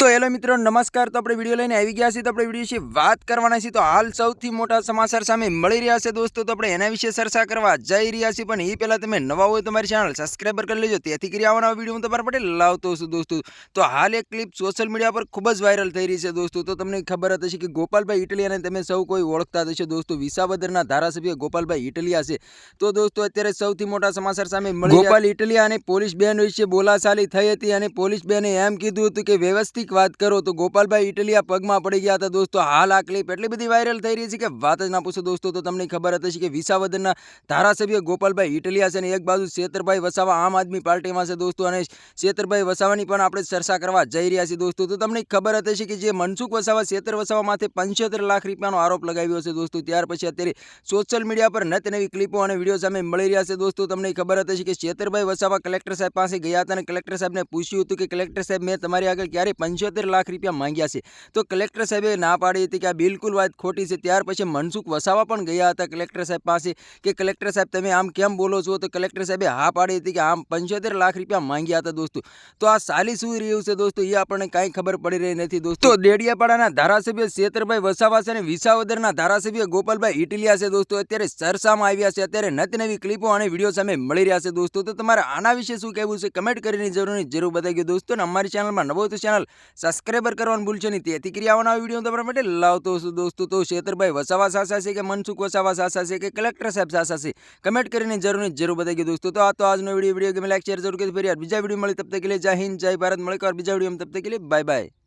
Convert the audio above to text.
તો હેલો મિત્રો નમસ્કાર. તો આપણે વીડિયો લઈને આવી ગયા છીએ. તો આપણે વીડિયો વિશે વાત કરવાના છીએ. તો હાલ સૌથી મોટા સમાચાર સામે મળી રહ્યા છે દોસ્તો. તો આપણે એના વિશે ચર્ચા કરવા જઈ રહ્યા છીએ. પણ એ પહેલાં તમે નવા હોય તો મારી ચેનલ સબસ્ક્રાઈબર કરી લેજો. તેથી કરી આવવાના વીડિયો હું તમારા માટે લાવતો છું દોસ્તો. તો હાલ એક ક્લિપ સોશિયલ મીડિયા પર ખૂબ જ વાયરલ થઈ રહી છે દોસ્તો. તો તમને ખબર હતી કે ગોપાલભાઈ ઇટલિયાને તમે સૌ કોઈ ઓળખતા હશે દોસ્તો. વિસાવદરના ધારાસભ્ય ગોપાલભાઈ ઇટલિયા છે. તો દોસ્તો અત્યારે સૌથી મોટા સમાચાર સામે મળી ગોપાલ ઇટલિયા અને પોલીસ બેન વિશે બોલાચાલી થઈ હતી અને પોલીસ બેને એમ કીધું હતું કે વ્યવસ્થિત વાત કરો તો ગોપાલભાઈ ઇટલીયા પગમાં પડી ગયા હતા દોસ્તો. હાલ આ ક્લિપ એટલી બધી વાયરલ થઈ રહી છે કે વાત જ ના પૂછો દોસ્તો, તો તમને ખબર હતી કે વિસાવદનના ધારાસભ્ય ગોપાલભાઈ ઇટલિયા છે અને એક બાજુ શેતરભાઈ વસાવા આમ આદમી પાર્ટીમાં છે દોસ્તો અને શેતરભાઈ વસાવાની પણ આપણે ચર્ચા કરવા જઈ રહ્યા છીએ દોસ્તો. તો તમને ખબર હતી કે જે મનસુખ વસાવા શેતર વસાવા માથે પંચોતેર લાખ રૂપિયાનો આરોપ લગાવ્યો છે દોસ્તો. ત્યાર પછી અત્યારે સોશિયલ મીડિયા પર નત નવી ક્લિપો અને વીડિયો સામે મળી રહ્યા છે દોસ્તો. તમને ખબર હતી કે શેતરભાઈ વસાવા કલેક્ટર સાહેબ પાસે ગયા હતા અને કલેક્ટર સાહેબને પૂછ્યું હતું કે કલેક્ટર સાહેબ, મેં તમારી આગળ ક્યારે પંચોતેર લાખ રૂપિયા માંગ્યા છે. તો કલેક્ટર સાહેબે ના પાડી હતી કે આ બિલકુલ વાત ખોટી છે. ત્યાર પછી મનસુખ વસાવા પણ ગયા હતા કલેક્ટર સાહેબ પાસે કે કલેક્ટર સાહેબ તમે આમ કેમ બોલો છો? તો કલેક્ટર સાહેબે હા પાડી હતી કે આમ પંચોતેર લાખ રૂપિયા માંગ્યા હતા દોસ્તો. તો આ સાલી શું રહ્યું છે દોસ્તો? એ આપણને કાંઈ ખબર પડી રહી નથી દોસ્તો. ડેડિયાપાડાના ધારાસભ્ય શેતરભાઈ વસાવા છે અને વિસાવદરના ધારાસભ્ય ગોપાલભાઈ ઇટલિયા છે દોસ્તો. અત્યારે સરસામાં આવ્યા છે. અત્યારે નત નવી ક્લિપો અને વીડિયો સામે મળી રહ્યા છે દોસ્તો. તો તમારે આના વિશે શું કહેવું છે? કમેન્ટ કરીને જરૂર જરૂર બતાવી દોસ્તો. અને અમારી ચેનલમાં નવો તો ચેનલ સબસ્ક્રાઈબર કરવાનું ભૂલશો નહીં. તેથી ક્રિયાઓના વીડિયો તમારા માટે. લાવતો છું દોસ્તો તો શેતરભાઈ વસાવા સાસા છે કે મનસુખ વસાવા સાસા છે કે કલેક્ટર સાહેબ સાસા છે? કમેન્ટ કરીને જરૂર જરૂર બતાવી દોસ્તો. તો આ તો આજનો વીડિયો. વીડિયો ગમે લાઈક શેર જરૂર કરી ફરી બીજા વીડિયો મળી તબ તક કે જય હિન્દ, જય ભારત. મળે બીજા વીડિયો તબ તક કે બાય બાય